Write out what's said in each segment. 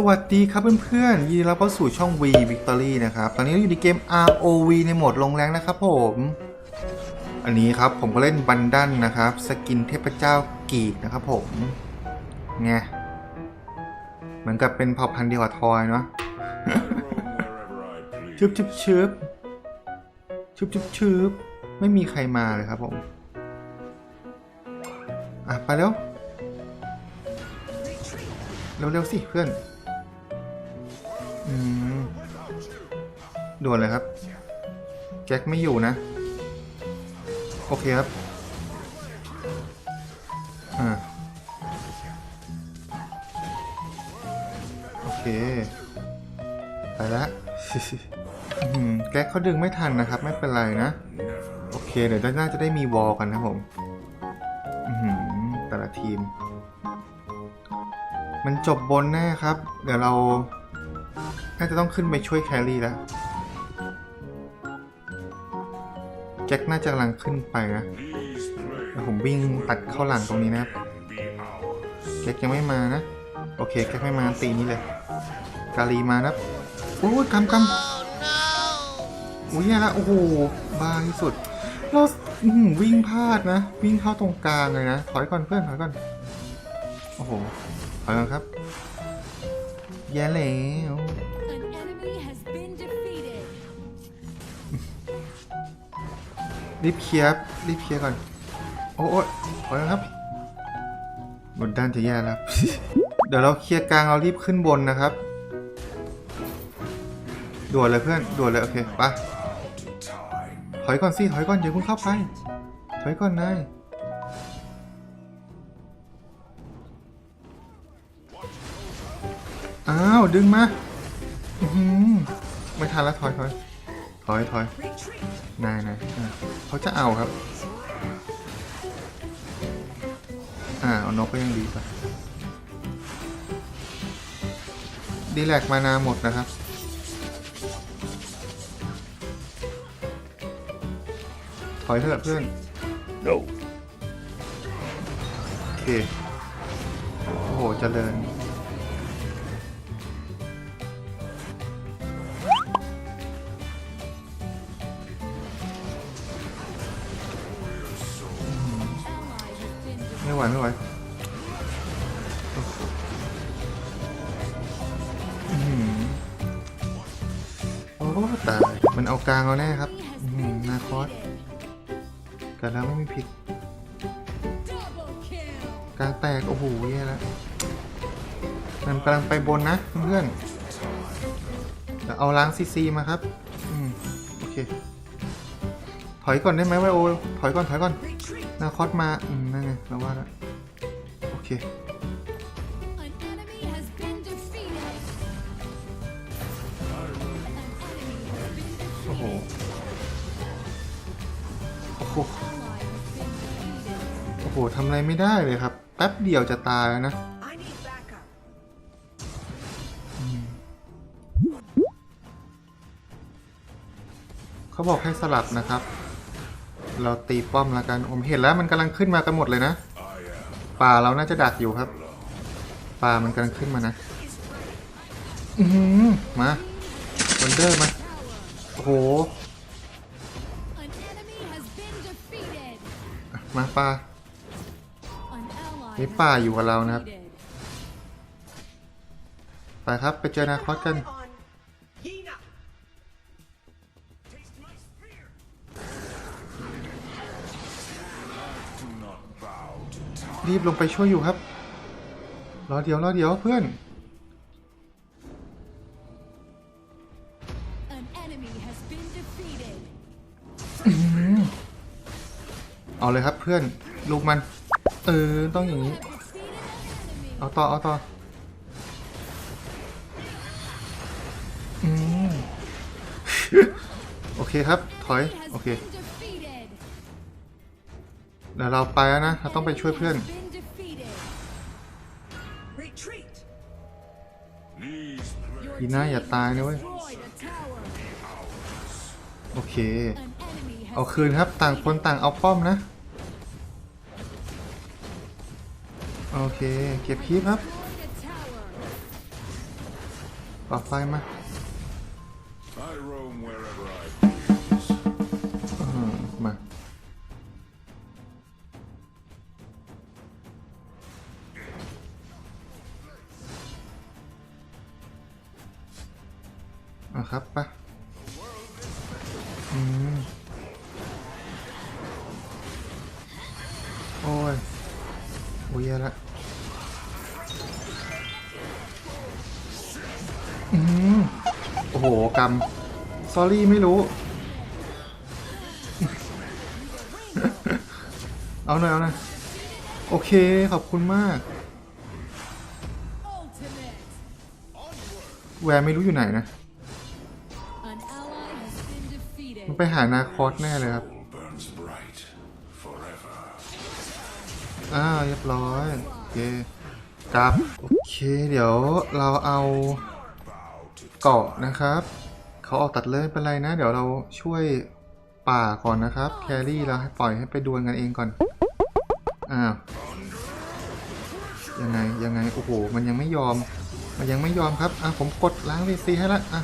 สวัสดีครับเพื่อนๆ ยินดีต้อนรับเข้าสู่ช่อง V Victory นะครับ ตอนนี้เราอยู่ในเกม ROV ในโหมดลงแรงนะครับผม อันนี้ครับผมก็เล่นบันดันนะครับ สกินเทพเจ้ากีกนะครับผมไงเหมือนกับเป็นเผ่าพันธุ์เดียวกับทอยเนาะชึบชึบชึบชึบชึบชึบไม่มีใครมาเลยครับผม อะ ไปแล้ว เร็วๆสิเพื่อน อืมด่วนเลยครับ แจ็คไม่อยู่นะ โอเคครับ อ่า โอเค ไปละแก๊กเขาดึงไม่ทันนะครับ ไม่เป็นไรนะ โอเค เดี๋ยวน่าจะได้มีวอลกันนะผมแต่ละทีม มันจบบนแน่ครับ เดี๋ยวเรา น่าจะต้องขึ้นไปช่วยแครี่แล้ว แจ็คน่าจะกำลังขึ้นไปนะเดี๋ยวผมวิ่งตัดเข้าหลังตรงนี้นะครับแจ็คยังไม่มานะ โอเคแจ็คไม่มาตีนี้เลย กาลีมานะโอ้ยกำกำอุ้ยแย่ละโอ้โหบ้าที่สุด เราวิ่งพลาดนะ วิ่งเข้าตรงกลางเลยนะ ถอยก่อนเพื่อนถอยก่อน โอ้โห ถอยก่อนครับ แย่แล้ว รีบเคลียร์รีบเคลียร์ก่อน โอ้โอ้ยถอยก่อนครับบนด้านจะแย่แล้ว เดี๋ยวเราเคลียร์กลางเรารีบขึ้นบนนะครับ ด่วนเลยเพื่อน ด่วนเลย โอเคไปถอยก่อนสิ ถอยก่อนอย่าเพิ่งเข้าไป ถอยก่อนนายอ้าว ดึงมา อื้อหือไม่ทันแล้วถอยถอยถอยถอย นายนายอะเขาจะเอาครับ อ่าเอานกก็ยังดีไปดีแลกมานาหมดนะครับ ถอยเถอะเพื่อน No. โอเค โอ้โหเจริญ ไม่ไหวไม่ไหวโอ้ตายมันเอากลางเอาแน่ครับนาคอสกันแล้วไม่มีผิด กลางแตก โอ้โหแย่แล้วมันกำลังไปบนนะเพื่อนเดี๋ยวเอาล้างซีซีมาครับ อืม โอเค ถอยก่อนได้ไหมไวโอ ถอยก่อน ถอยก่อน นาคอสมา อืม นั่นไงเราว่าแล้วโอเค โอ้โห โอ้โห โอ้โหทำอะไรไม่ได้เลยครับ แป๊บเดียวจะตายแล้วนะเขาบอกให้สลับนะครับ เราตีป้อมแล้วกันผมเห็นแล้วมันกำลังขึ้นมากันหมดเลยนะป่าเราน่าจะดักอยู่ครับป่ามันกำลังขึ้นมานะอือหือมาวันเดอร์มาโอ้โหมาป่า An ally นี่ has ป่าอยู่กับเรานะครับไปครับไปเจอนาคอสกัน รีบลงไปช่วยอยู่ครับ รอเดี๋ยวรอเดี๋ยวเพื่อน An enemy has been defeated. เอาเลยครับเพื่อน ลูกมัน เออ ต้องอย่างนี้ Have defeated an enemy. เอาต่อ เอาต่ออืมโอเคครับ ถอย He has โอเค been defeated. เดี๋ยวเราไปแล้วนะ เราต้องไปช่วยเพื่อน Has been defeated. Retreat. These ยีน่าอย่าตายนะเว้ย Destroyed a tower. โอเค An enemy has เอาคืนครับต่างคนต่างเอาป้อมนะ โอเค เก็บคีบครับ destroyed a tower. ต่อไฟมา I roam wherever I please. อืมมา ครับปะอืมโอ้ยโอ้ยย่ละอืมโอ้โหกรรม s อรี่ไม่รู้ เอาหน่อยเอาหน่อยโอเค ขอบคุณมาก แวร์ไม่รู้อยู่ไหนนะ มันไปหานาคอสแน่เลยครับอ่าเรียบร้อย โอเคกลับ โอเค เดี๋ยวเราเอาเกาะนะครับ เขาออกตัดเลยไม่เป็นไรนะ เดี๋ยวเราช่วยป่าก่อนนะครับ แครี่เราให้ปล่อยให้ไปดวลกันเองก่อน อ้าว ยังไง ยังไง โอ้โห มันยังไม่ยอม มันยังไม่ยอมครับ อะ ผมกดล้างวีซีให้ละ อะ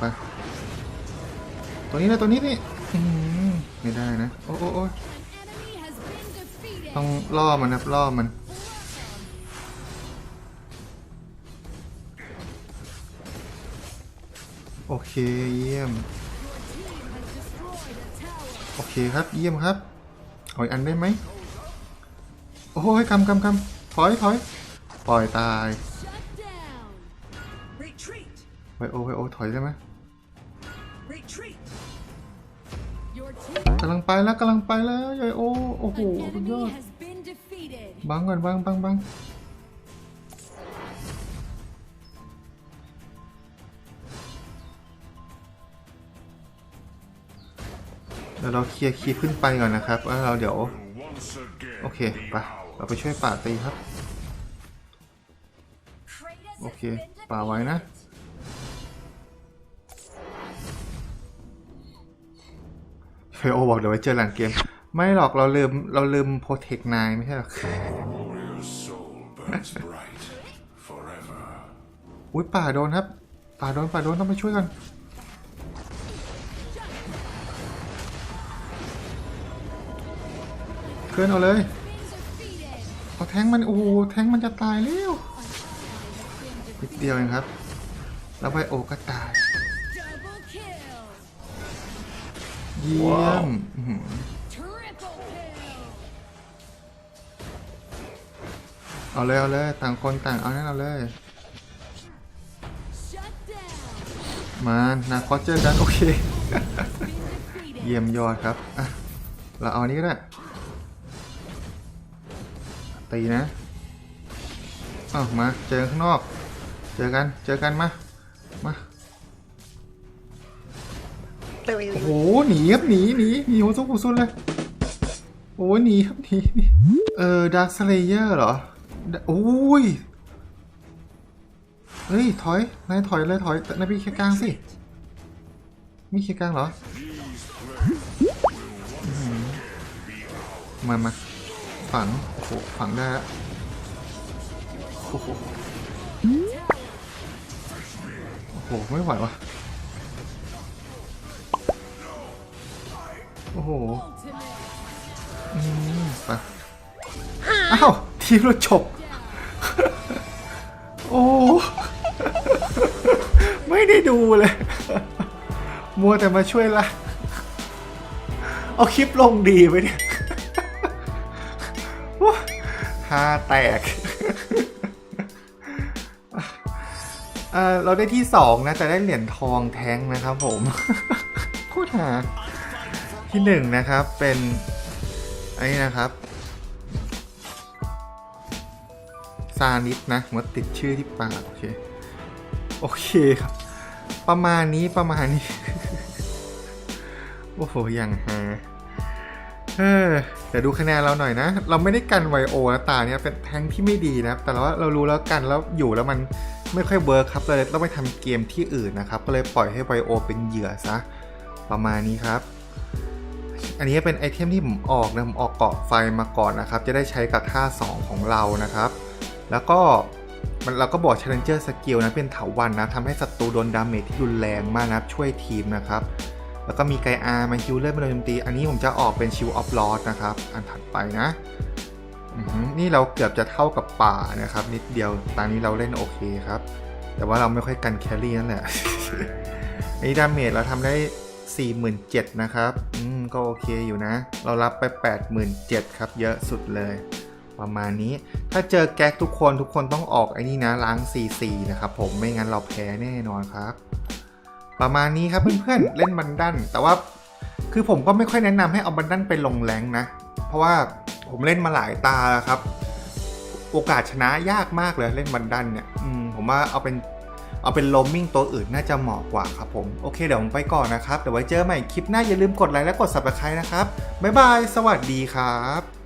ไปตัวนี้นะตัวนี้นี่อื้อหือไม่ได้นะ โอ้โอ้โอ้ An enemy has been defeated. ต้องล่อมันครับล่อมันโอเคเยี่ยม Your team has destroyed a tower. โอเคครับเยี่ยมครับเอาอีกอันได้ไหมโอ้ยกำกำกำถอยถอยปล่อยตาย Shut down. Retreat. ไวโอไวโอถอยได้ไหม กำลังไปแล้วกำลังไปแล้วไวโอโอ้โหสุดยอดบังก่อนบังบังบังเดี๋ยวเราเคลียร์คีย์ขึ้นไปก่อนนะครับแล้วเราเดี๋ยว โอเค be ไปเราไปช่วยป่าตีครับ Kratos has Okay, been ป่าไว้นะ เฟโอบอกเดี๋ยวไว้เจอหลังเกม ไม่หรอกเราลืมเราลืมโปรเทคนายไม่ใช่หรอ warrior's soul burns bright forever. อุ้ยป่าโดนครับ ป่าโดนป่าโดนต้องไปช่วยกันเพื่อนเอาเลยเอาแทงมัน โอ้แทงมันจะตายแล้วนิดเดียวเองครับ แล้วไบโอก็ตาย ยี่ยมอื้อหือ Triple kill. เอาเลยเอาเลยต่างคนต่างเอานั่นเอาเลย Shut down. มานาคอสเจอกันโอเค Been defeated. เยี่ยมยอดครับอะเราเอาอันนี้ก็ได้ตีนะอ้าวมาเจอข้างนอก เจอกันเจอกันมามา โอ้โหหนีครับหนีหนีหนีหัวซุกหัวซุนเลยโอ้หนีครับหนีหนีเออดาร์คสเลเยอร์เหรอโอ้ยเฮ้ยถอยนายถอยเลยถอยแต่นายพี่เคลียร์กลางสิไมีเคลียร์กลางเหรอมามาฝังโอ้โหฝังได้ล้วโอ้โหโอ้โหไม่ไหววะ อ้โห Ultimate. อืมไปอ้าว ทีมเราจบ โอ้ ไม่ได้ดูเลย มัวแต่มาช่วยละ เอาคลิปลงดีไปเนี่ยว้าฮาแตกเอ่อเราได้ที่สองนะ แต่ได้เหรียญทองแท้งนะครับผม โคตรหา ที่หนึ่งนะครับเป็นไอ้นี่นะครับซานิสนะมว่าติดชื่อที่ปากโอเคโอเคครับ ประมาณนี้ประมาณนี้ โอ้โห อย่างฮาเออเดี๋ยวดูคะแนนเราหน่อยนะ เราไม่ได้กันไวโอนะตาเนี่ยเป็นแทงที่ไม่ดีนะครับแต่ว่าเรารู้แล้วกันแล้วอยู่แล้วมันไม่ค่อยเวิร์คครับเลยต้องไปทำเกมที่อื่นนะครับ ก็เลยปล่อยให้ไวโอเป็นเหยื่อซะ ประมาณนี้ครับ อันนี้เป็นไอเทมที่ผมออกนะผมออกเกาะไฟมาก่อนนะครับ จะได้ใช้กับท่า 2 ของเรานะครับ แล้วก็มันเราก็บอก Challenger Skill นะเป็นเถาวันนะทำให้ศัตรูโดนดาเมจที่รุนแรงมากนะครับ ช่วยทีมนะครับ แล้วก็มีไกอามาฮิวเลือดเป็นโจมตี อันนี้ผมจะออกเป็นชิวออฟลอสนะครับ อันถัดไปนะ นี่เราเกือบจะเท่ากับป่านะครับ นิดเดียวตอนนี้เราเล่นโอเคครับ แต่ว่าเราไม่ค่อยกันแครี่นั่นแหละอันนี้ดาเมจเราทำได้ 47,000นะครับ อืม ก็โอเคอยู่นะ เรารับไป 87,000ครับ เยอะสุดเลย ประมาณนี้ ถ้าเจอแก๊กทุกคนทุกคนต้องออกไอ้นี่นะ ล้าง CC นะครับผม ไม่งั้นเราแพ้แน่นอนครับ ประมาณนี้ครับเพื่อนๆ เล่นบันดัน แต่ว่า คือผมก็ไม่ค่อยแนะนำให้เอาบันดันไปลงแรงนะ เพราะว่าผมเล่นมาหลายตาแล้วครับ โอกาสชนะยากมากเลยเล่นบันดันเนี่ย อืม ผมว่าเอาเป็น เอาเป็นโลมิ่งตัวอื่นน่าจะเหมาะกว่าครับผม โอเคเดี๋ยวผมไปก่อนนะครับ เดี๋ยวไว้เจอใหม่คลิปหน้าอย่าลืมกดไลค์และกด subscribe นะครับ บ๊ายบาย สวัสดีครับ